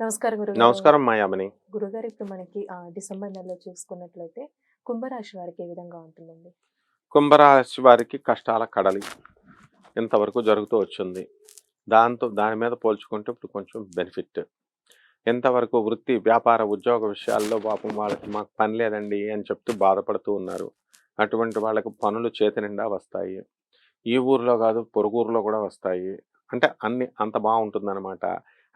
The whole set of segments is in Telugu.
నమస్కారం మాయామణి. గురుగారు ఇప్పుడు మనకి డిసెంబర్ నెలలో చూసుకున్నట్లయితే కుంభరాశి వారికి ఏ విధంగా ఉంటుందండి? కుంభరాశి వారికి కష్టాల కడలి ఇంతవరకు జరుగుతూ వచ్చింది. దాంతో దాని మీద పోల్చుకుంటే ఇప్పుడు కొంచెం బెనిఫిట్. ఎంతవరకు వృత్తి వ్యాపార ఉద్యోగ విషయాల్లో పాపం వాళ్ళకి మాకు పని లేదండి అని చెప్తూ బాధపడుతూ ఉన్నారు. అటువంటి వాళ్ళకి పనులు చేతి నిండా వస్తాయి. ఈ ఊర్లో కాదు పొరుగురులో కూడా వస్తాయి. అంటే అన్ని అంత బాగుంటుందన్నమాట.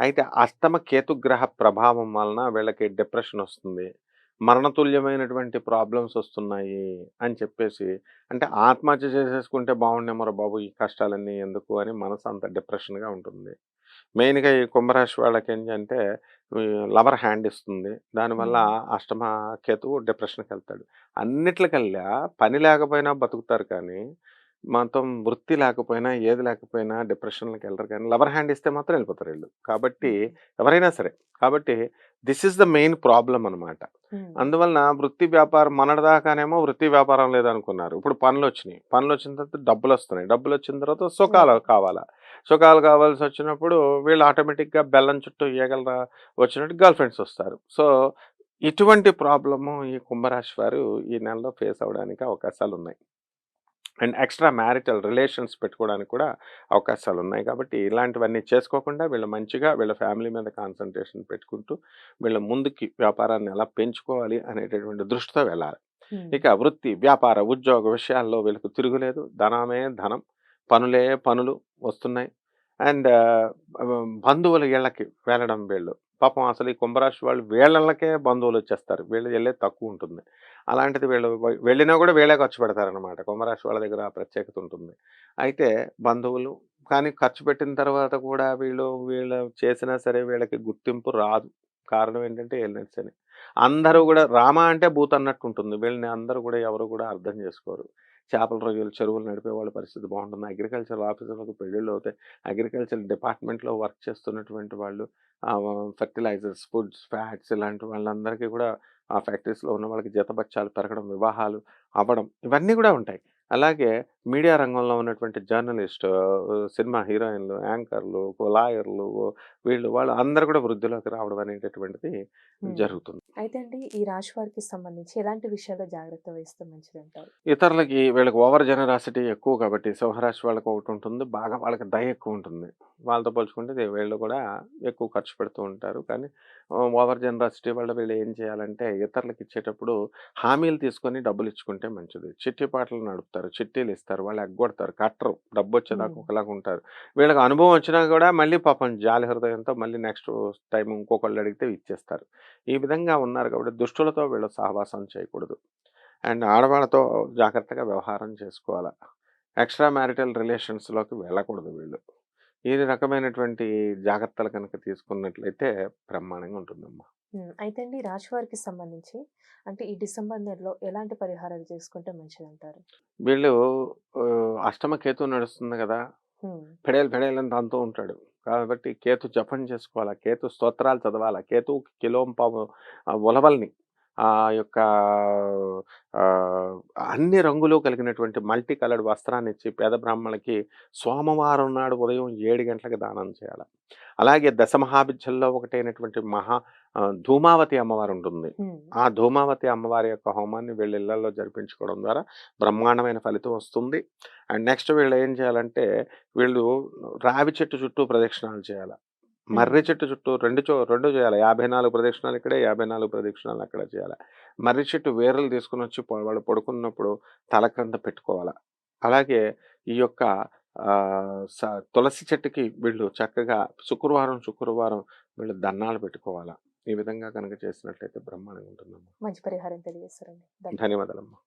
అయితే అష్టమ కేతుగ్రహ ప్రభావం వలన వీళ్ళకి డిప్రెషన్ వస్తుంది. మరణతుల్యమైనటువంటి ప్రాబ్లమ్స్ వస్తున్నాయి అని చెప్పేసి అంటే ఆత్మహత్య చేసేసుకుంటే బాగుండేమో బాబు ఈ కష్టాలన్నీ ఎందుకు అని మనసు అంత డిప్రెషన్గా ఉంటుంది. మెయిన్గా ఈ కుంభరాశి వాళ్ళకి ఏంటంటే లవర్ హ్యాండ్ ఇస్తుంది. దానివల్ల అష్టమ కేతువు డిప్రెషన్కి వెళ్తాడు. అన్నిట్లకల్లా పని లేకపోయినా బతుకుతారు కానీ మొత్తం వృత్తి లేకపోయినా ఏది లేకపోయినా డిప్రెషన్కి వెళ్ళరు కానీ లవర్ హ్యాండ్ ఇస్తే మాత్రం వెళ్ళిపోతారు వీళ్ళు. కాబట్టి ఎవరైనా సరే కాబట్టి this is the main problem అన్నమాట. ఉమ్, అందువలన వృత్తి వ్యాపారం మొన్నటిదాకానేమో వృత్తి వ్యాపారం లేదనుకున్నారు. ఇప్పుడు పనులు వచ్చినాయి. పనులు వచ్చిన తర్వాత డబ్బులు వస్తున్నాయి. డబ్బులు వచ్చిన తర్వాత సుఖాలు కావాలా? సుఖాలు కావాల్సి వచ్చినప్పుడు వీళ్ళు ఆటోమేటిక్గా బెల్లం చుట్టూ ఈగల వచ్చినట్టు గర్ల్ ఫ్రెండ్స్ వస్తారు. సో ఇటువంటి ప్రాబ్లము ఈ కుంభరాశి వారు ఈ నెలలో ఫేస్ అవ్వడానికి అవకాశాలు ఉన్నాయి అండ్ ఎక్స్ట్రా మ్యారిటల్ రిలేషన్స్ పెట్టుకోవడానికి కూడా అవకాశాలు ఉన్నాయి కాబట్టి ఇలాంటివన్నీ చేసుకోకుండా వీళ్ళు మంచిగా వీళ్ళ ఫ్యామిలీ మీద కాన్సన్ట్రేషన్ పెట్టుకుంటూ వీళ్ళ ముందుకి వ్యాపారాన్ని ఎలా పెంచుకోవాలి అనేటటువంటి దృష్టితో వెళ్ళాలి. ఇక వృత్తి వ్యాపార ఉద్యోగ విషయాల్లో వీళ్ళకు తిరుగులేదు. ధనమే ధనం పనులే పనులు వస్తున్నాయి. అండ్ బంధువుల ఇళ్ళకి వెళ్ళడం వీళ్ళు పాపం అసలు ఈ కుంభరాశి వాళ్ళు వీళ్ళకే బంధువులు వచ్చేస్తారు. వీళ్ళు వెళ్ళే తక్కువ ఉంటుంది. అలాంటిది వీళ్ళు వెళ్ళినా కూడా వీళ్ళే ఖర్చు పెడతారనమాట కుంభరాశి వాళ్ళ దగ్గర ప్రత్యేకత ఉంటుంది. అయితే బంధువులు కానీ ఖర్చు పెట్టిన తర్వాత కూడా వీళ్ళు వీళ్ళు చేసినా సరే వీళ్ళకి గుర్తింపు రాదు. కారణం ఏంటంటే ఎల్నెట్స్ అని. అందరూ కూడా రామ అంటే భూత్ అన్నట్టు ఉంటుంది. వీళ్ళని అందరూ కూడా ఎవరు కూడా అర్థం చేసుకోరు. చేపల రొయ్యలు చెరువులు నడిపే వాళ్ళ పరిస్థితి బాగుంటుంది. అగ్రికల్చర్ ఆఫీసర్లకు పెళ్ళిళ్ళు అవుతాయి. అగ్రికల్చర్ డిపార్ట్మెంట్లో వర్క్ చేస్తున్నటువంటి వాళ్ళు ఫెర్టిలైజర్స్ ఫుడ్స్ ఫ్యాట్స్ ఇలాంటి వాళ్ళందరికీ కూడా ఆ ఫ్యాక్టరీస్లో ఉన్న వాళ్ళకి జీతబత్యాలు పెరగడం వివాహాలు అవ్వడం ఇవన్నీ కూడా ఉంటాయి. అలాగే మీడియా రంగంలో ఉన్నటువంటి జర్నలిస్ట్ సినిమా హీరోయిన్లు యాంకర్లు లాయర్లు వీళ్ళు వాళ్ళు అందరూ కూడా వృద్ధిలోకి రావడం అనేటటువంటిది. జరుగుతుంది. అయితే అండి ఈ రాశి వారికి సంబంధించి ఎలాంటి విషయాల్లో జాగ్రత్త వహిస్తే మంచిది అంటారు ఇతరులకి వీళ్ళకి ఓవర్ జనరాసిటీ ఎక్కువ కాబట్టి సింహరాశి వాళ్ళకి ఒకటి ఉంటుంది బాగా వాళ్ళకి దయ ఎక్కువ ఉంటుంది. వాళ్ళతో పోల్చుకుంటే వీళ్ళు కూడా ఎక్కువ ఖర్చు పెడుతూ ఉంటారు. కానీ ఓవర్ జనరాసిటీ వల్ల వీళ్ళు ఏం చేయాలంటే ఇతరులకు ఇచ్చేటప్పుడు హామీలు తీసుకొని డబ్బులు ఇచ్చుకుంటే మంచిది. చిట్టి పాటలు నడుపుతారు చిట్టీలు ఇస్తారు. వాళ్ళు ఎగ్గొడతారు కట్టరు. డబ్బు వచ్చేదాకా. ఒకలాగా ఉంటారు. వీళ్ళకి అనుభవం వచ్చినా కూడా మళ్ళీ పాపం జాలి హృదయంతో మళ్ళీ నెక్స్ట్ టైం ఇంకొకళ్ళు అడిగితే ఇచ్చేస్తారు. ఈ విధంగా ఉన్నారు కాబట్టి దుష్టులతో వీళ్ళు సహవాసం చేయకూడదు. అండ్ ఆడవాళ్ళతో జాగ్రత్తగా వ్యవహారం చేసుకోవాలి. ఎక్స్ట్రా మ్యారిటల్ రిలేషన్స్లోకి వెళ్ళకూడదు వీళ్ళు. ఈ రకమైనటువంటి జాగ్రత్తలు కనుక తీసుకున్నట్లయితే బ్రహ్మాండంగా ఉంటుందమ్మా. అయితే అండి ఈ రాశి వారికి సంబంధించి అంటే ఈ డిసెంబర్ నెలలో ఎలాంటి పరిహారాలు చేసుకుంటే మంచిది అంటారు వీళ్ళు అష్టమ కేతు నడుస్తుంది కదా! ఉమ్, పెడేలు పెడేలని దాంతో ఉంటాడు. కాబట్టి కేతు జపం చేసుకోవాలా. కేతు స్తోత్రాలు చదవాలా. కేతు కిలోంపావు ఆ ఉలవల్ని ఆ యొక్క అన్ని రంగులు కలిగినటువంటి మల్టీ కలర్డ్ వస్త్రాన్ని ఇచ్చి పేద బ్రాహ్మణులకి సోమవారం నాడు ఉదయం ఏడు గంటలకు దానం చేయాలి. అలాగే దశమహాభిజ్జల్లో ఒకటైనటువంటి మహా ధూమావతి అమ్మవారు ఉంటుంది ఆ ధూమావతి అమ్మవారి యొక్క హోమాన్ని వీళ్ళ ఇళ్ళలో జరిపించుకోవడం ద్వారా బ్రహ్మాండమైన ఫలితం వస్తుంది. అండ్ నెక్స్ట్ వీళ్ళు ఏం చేయాలంటే వీళ్ళు రావి చెట్టు చుట్టూ ప్రదక్షిణాలు చేయాలి. మర్రి చెట్టు చుట్టూ రెండు చో రెండు చేయాలి. యాభై నాలుగు ప్రదక్షిణాలు ఇక్కడే యాభై నాలుగు ప్రదక్షిణాలు అక్కడ చేయాలి. మర్రి చెట్టు వేర్రలు తీసుకుని వచ్చి వాళ్ళు పడుకున్నప్పుడు తల క్రింద పెట్టుకోవాలి. అలాగే ఈ యొక్క తులసి చెట్టుకి వీళ్ళు చక్కగా శుక్రవారం శుక్రవారం వీళ్ళు దండాలు పెట్టుకోవాలా. ఈ విధంగా కనుక చేసినట్లయితే బ్రహ్మాండంగా ఉంటుందమ్మా. మంచి పరిహారం తెలియజేస్తారండి. ధన్యవాదాలు. ధన్యవాదాలమ్మా.